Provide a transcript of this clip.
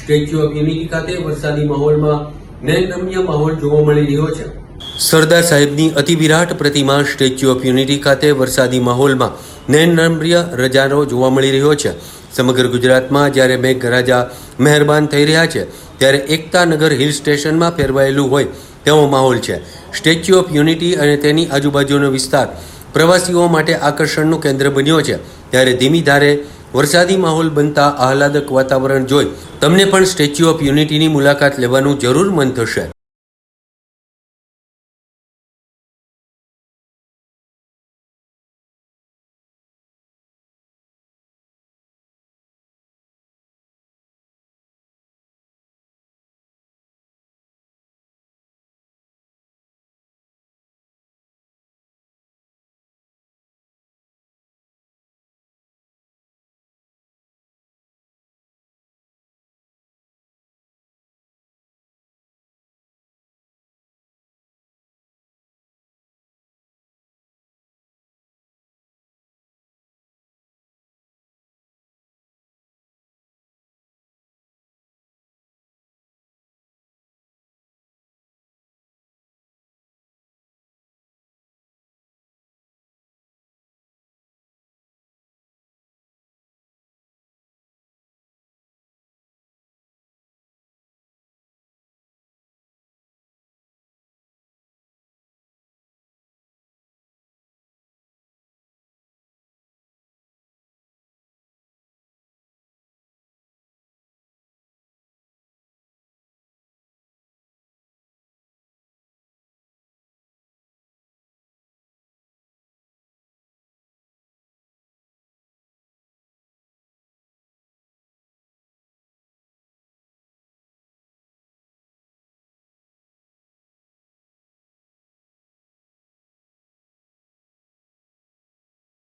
Statue of unity ખાતે વરસાદી માહોલમાં નયનરમ્ય માહોલ જોવા મળી રહ્યો છે. સરદાર સાહેબની અતિ વિરાટ પ્રતિમા સ્ટેચ્યુ ઓફ યુનિટી ખાતે વરસાદી માહોલમાં નયનરમ્ય રજાનો જોવા મળી રહ્યો છે. સમગ્ર ગુજરાતમાં જ્યારે મેઘરાજા મહેરબાન થઈ રહ્યા છે, ત્યારે એકતા નગર હિલ સ્ટેશનમાં ફેરવાયેલું હોય તેવો માહોલ છે. સ્ટેચ્યુ ઓફ યુનિટી અને તેની આજુબાજુનો વિસ્તાર પ્રવાસીઓ માટે આકર્ષણનું કેન્દ્ર બન્યો છે. ત્યારે ધીમી ધારે વરસાદી માહોલ બનતા આહલાદક વાતાવરણ જોઈ તમને પણ સ્ટેચ્યુ ઓફ યુનિટીની મુલાકાત લેવાનું જરૂર મન થશે.